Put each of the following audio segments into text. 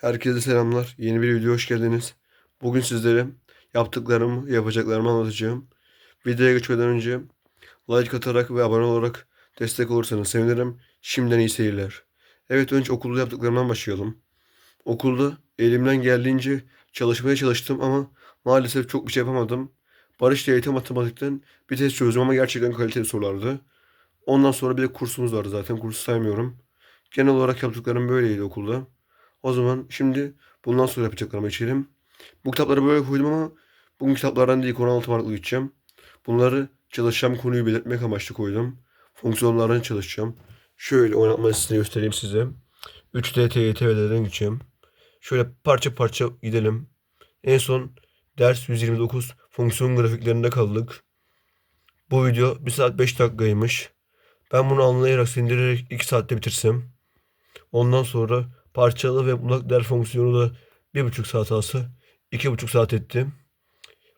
Herkese selamlar. Yeni bir video hoş geldiniz. Bugün sizlere yaptıklarımı, yapacaklarımı anlatacağım. Videoya geçmeden önce like atarak ve abone olarak destek olursanız sevinirim. Şimdiden iyi seyirler. Evet önce okulda yaptıklarımdan başlayalım. Okulda elimden geldiğince çalışmaya çalıştım ama maalesef çok bir şey yapamadım. Barış Eğitim Matematik'ten bir test çözdüm ama gerçekten kaliteli sorulardı. Ondan sonra bir de kursumuz vardı zaten. Kursu saymıyorum. Genel olarak yaptıklarım böyleydi okulda. O zaman şimdi bundan sonra yapacaklarıma geçelim. Bu kitapları böyle koydum ama bugün kitaplardan değil konu altı farklı gideceğim. Bunları çalışacağım konuyu belirtmek amaçlı koydum. Fonksiyonlardan çalışacağım. Şöyle oynatma listesini göstereyim size. 3D, TYT ve D'den gideceğim. Şöyle parça parça gidelim. En son ders 129 fonksiyon grafiklerinde kaldık. Bu video 1 saat 5 dakikaymış. Ben bunu anlayarak sindirerek 2 saatte bitirsem. Ondan sonra parçalı ve bulak der fonksiyonu da 1,5 saat alsa 2,5 saat etti.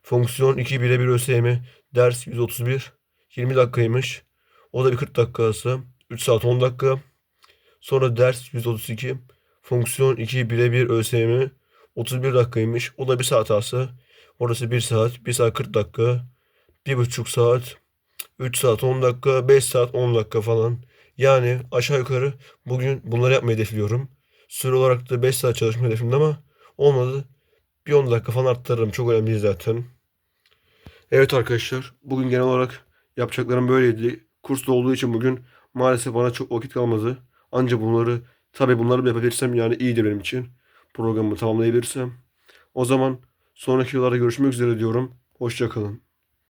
Fonksiyon 2 birebir ÖSYM ders 131 20 dakikaymış. O da bir 40 dakika alsa 3 saat 10 dakika. Sonra ders 132 fonksiyon 2 birebir ÖSYM 31 dakikaymış. O da 1 saat alsa orası 1 saat 1 saat 40 dakika 1,5 saat 3 saat 10 dakika 5 saat 10 dakika falan. Yani aşağı yukarı bugün bunları yapmayı hedefliyorum. Süre olarak da 5 saat çalışma hedefimde ama olmadı. Bir 10 dakika falan arttırırım. Çok önemli zaten. Evet arkadaşlar. Bugün genel olarak yapacaklarım böyleydi. Kursta olduğu için bugün maalesef bana çok vakit kalmadı. Ancak bunları tabii bunları yapabilirsem yani iyidir benim için. Programımı tamamlayabilirsem. O zaman sonraki yıllarda görüşmek üzere diyorum. Hoşçakalın.